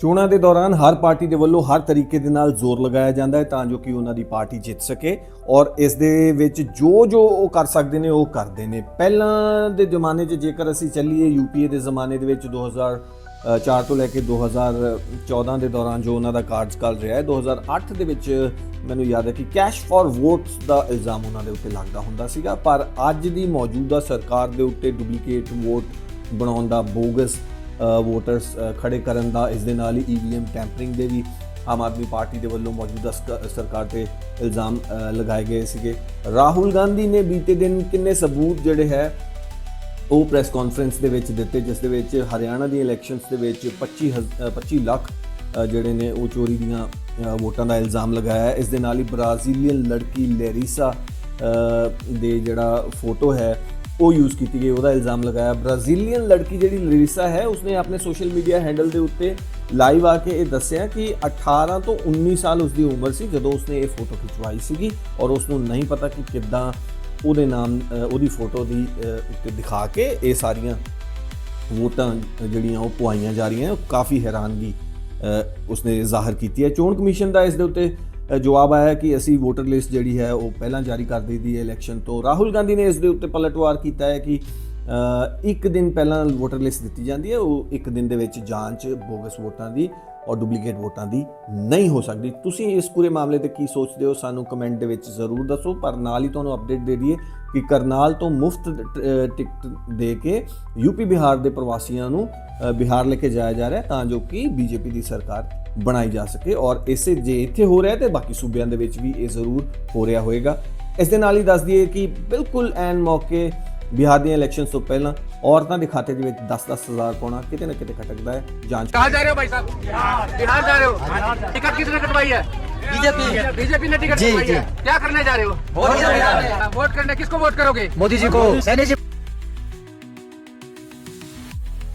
ਚੋਣਾਂ ਦੇ ਦੌਰਾਨ ਹਰ ਪਾਰਟੀ ਦੇ ਵੱਲੋਂ ਹਰ ਤਰੀਕੇ ਦੇ ਨਾਲ ਜ਼ੋਰ ਲਗਾਇਆ ਜਾਂਦਾ ਹੈ ਤਾਂ ਜੋ ਕਿ ਉਹਨਾਂ ਦੀ ਪਾਰਟੀ ਜਿੱਤ ਸਕੇ ਔਰ ਇਸ ਦੇ ਵਿੱਚ ਜੋ ਜੋ ਉਹ ਕਰ ਸਕਦੇ ਨੇ ਉਹ ਕਰਦੇ ਨੇ। ਪਹਿਲਾਂ ਦੇ ਜ਼ਮਾਨੇ 'ਚ ਜੇਕਰ ਅਸੀਂ ਚੱਲੀਏ ਯੂਪੀਏ ਦੇ ਜ਼ਮਾਨੇ ਦੇ ਵਿੱਚ 2004 ਤੋਂ ਲੈ ਕੇ 2014 ਦੇ ਦੌਰਾਨ ਜੋ ਉਹਨਾਂ ਦਾ ਕਾਰਜਕਾਲ ਰਿਹਾ ਹੈ 2008 ਦੇ ਵਿੱਚ ਮੈਨੂੰ ਯਾਦ ਹੈ ਕਿ ਕੈਸ਼ ਫॉर ਵੋਟਸ ਦਾ ਇਲਜ਼ਾਮ ਉਹਨਾਂ ਦੇ ਉੱਤੇ ਲੱਗਦਾ ਹੁੰਦਾ ਸੀਗਾ, ਪਰ ਅੱਜ ਦੀ ਮੌਜੂਦਾ ਸਰਕਾਰ ਦੇ ਉੱਤੇ ਡੁਪਲੀਕੇਟ ਵੋਟ ਬਣਾਉਣ ਦਾ ਬੋਗਸ ਵੋਟਰਸ ਖੜੇ ਕਰਨ ਦਾ ਇਸ ਦੇ ਨਾਲ ਹੀ ਈਵੀਐਮ ਟੈਂਪਰਿੰਗ ਦੇ ਵੀ ਆਮ ਆਦਮੀ ਪਾਰਟੀ ਦੇ ਵੱਲੋਂ ਮੌਜੂਦਾ ਸਕ- ਸਰਕਾਰ ਤੇ ਇਲਜ਼ਾਮ ਲਗਾਏ ਗਏ ਸੀਗੇ। ਰਾਹੁਲ ਗਾਂਧੀ ਨੇ ਬੀਤੇ ਦਿਨ ਕਿੰਨੇ ਸਬੂਤ ਜਿਹੜੇ ਹੈ ਉਹ ਪ੍ਰੈਸ ਕਾਨਫਰੰਸ ਦੇ ਵਿੱਚ ਦਿੱਤੇ ਜਿਸ ਦੇ ਵਿੱਚ ਹਰਿਆਣਾ ਦੀ ਇਲੈਕਸ਼ਨਸ ਦੇ ਵਿੱਚ 25 ਹਜ਼- ਅ, 25 ਲੱਖ ਜਿਹੜੇ ਨੇ ਉਹ ਚੋਰੀ ਦੀਆਂ ਵੋਟਾਂ ਦਾ ਇਲਜ਼ਾਮ ਲਗਾਇਆ ਇਸ ਦੇ ਨਾਲ ਹੀ ਬ੍ਰਾਜ਼ੀਲੀਅਨ ਲੜਕੀ ਲੈਰੀਸਾ ਦੇ ਜਿਹੜਾ ਫੋਟੋ ਹੈ ਉਹ ਯੂਜ਼ ਕੀਤੀ ਗਈ, ਉਹਦਾ ਇਲਜ਼ਾਮ ਲਗਾਇਆ। ਬ੍ਰਾਜ਼ੀਲੀਅਨ ਲੜਕੀ ਜਿਹੜੀ ਲਰੀਸਾ ਹੈ, ਉਸਨੇ ਆਪਣੇ ਸੋਸ਼ਲ ਮੀਡੀਆ ਹੈਂਡਲ ਦੇ ਉੱਤੇ ਲਾਈਵ ਆ ਕੇ ਇਹ ਦੱਸਿਆ ਕਿ 18 ਤੋਂ 19 ਸਾਲ ਉਸਦੀ ਉਮਰ ਸੀ ਜਦੋਂ ਉਸਨੇ ਇਹ ਫੋਟੋ ਖਿਚਵਾਈ ਸੀਗੀ ਔਰ ਉਸਨੂੰ ਨਹੀਂ ਪਤਾ ਕਿ ਕਿੱਦਾਂ ਉਹਦੇ ਨਾਮ ਉਹਦੀ ਫੋਟੋ ਦੀ ਉੱਤੇ ਦਿਖਾ ਕੇ ਇਹ ਸਾਰੀਆਂ ਵੋਟਾਂ ਜਿਹੜੀਆਂ ਉਹ ਪੁਆਈਆਂ ਜਾ ਰਹੀਆਂ ਕਾਫੀ ਹੈਰਾਨਗੀ ਉਸਨੇ ਜ਼ਾਹਰ ਕੀਤੀ ਹੈ। ਚੋਣ ਕਮਿਸ਼ਨ ਦਾ ਇਸ ਦੇ ਉੱਤੇ ਜਵਾਬ ਆਇਆ ਕਿ ਅਸੀਂ ਵੋਟਰ ਲਿਸਟ ਜਿਹੜੀ ਹੈ ਉਹ ਪਹਿਲਾਂ ਜਾਰੀ ਕਰ ਦਿੱਤੀ ਹੈ ਇਲੈਕਸ਼ਨ ਤੋਂ। ਰਾਹੁਲ ਗਾਂਧੀ ਨੇ ਇਸ ਦੇ ਉੱਤੇ ਪਲਟਵਾਰ ਕੀਤਾ ਹੈ ਕਿ ਇੱਕ ਦਿਨ ਪਹਿਲਾਂ ਵੋਟਰ ਲਿਸਟ ਦਿੱਤੀ ਜਾਂਦੀ ਹੈ, ਉਹ ਇੱਕ ਦਿਨ ਦੇ ਵਿੱਚ ਜਾਂਚ ਬੋਗਸ ਵੋਟਾਂ ਦੀ ਔਰ ਡੁਪਲੀਕੇਟ ਵੋਟਾਂ ਦੀ ਨਹੀਂ ਹੋ ਸਕਦੀ। ਤੁਸੀਂ ਇਸ ਪੂਰੇ ਮਾਮਲੇ ਤੇ ਕੀ ਸੋਚਦੇ ਹੋ? ਸਾਨੂੰ ਕਮੈਂਟ ਦੇ ਵਿੱਚ ਜ਼ਰੂਰ ਦੱਸੋ, ਪਰ ਨਾਲ ਹੀ ਤੁਹਾਨੂੰ ਅਪਡੇਟ ਦੇ ਦਈਏ ਕਿ ਕਰਨਾਲ ਤੋਂ ਮੁਫਤ ਟਿਕਟ ਦੇ ਕੇ ਯੂਪੀ ਬਿਹਾਰ ਦੇ ਪ੍ਰਵਾਸੀਆਂ ਨੂੰ ਬਿਹਾਰ ਲੈ ਕੇ ਜਾਇਆ ਜਾ ਰਿਹਾ ਤਾਂ ਜੋ ਕਿ ਬੀਜੇਪੀ ਦੀ ਸਰਕਾਰ ਬਣਾਈ ਜਾ ਸਕੇ। ਔਰ ਇਸੇ ਜੇ ਇੱਥੇ ਹੋ ਰਿਹਾ ਹੈ ਤੇ ਬਾਕੀ ਸੂਬਿਆਂ ਦੇ ਵਿੱਚ ਵੀ ਇਹ ਜ਼ਰੂਰ ਹੋ ਰਿਹਾ ਹੋਏਗਾ। ਇਸ ਦੇ ਨਾਲ ਹੀ ਦੱਸ ਦਈਏ ਕਿ ਬਿਲਕੁਲ ਐਨ ਮੌਕੇ ਬਿਹਾਰ ਦੀਆਂ ਇਲੈਕਸ਼ਨਸ ਤੋਂ ਪਹਿਲਾਂ ਔਰਤਾਂ ਦੇ ਖਾਤੇ ਦੇ ਵਿੱਚ 10-10 ਹਜ਼ਾਰ ਪਾਉਣਾ ਕਿਤੇ ਨਾ ਕਿਤੇ ਖਟਕਦਾ ਹੈ ਜਾਂਚ कहाँ जा रहे हो भाई साहब बिहार जा रहे हो टिकट किसने कटवाई है बीजेपी बीजेपी ने टिकट जी, कटवाई जी। है क्या करने जा रहे हो वोट करने जा रहे वोट करने किसको वोट करोगे मोदी जी को सैनी जी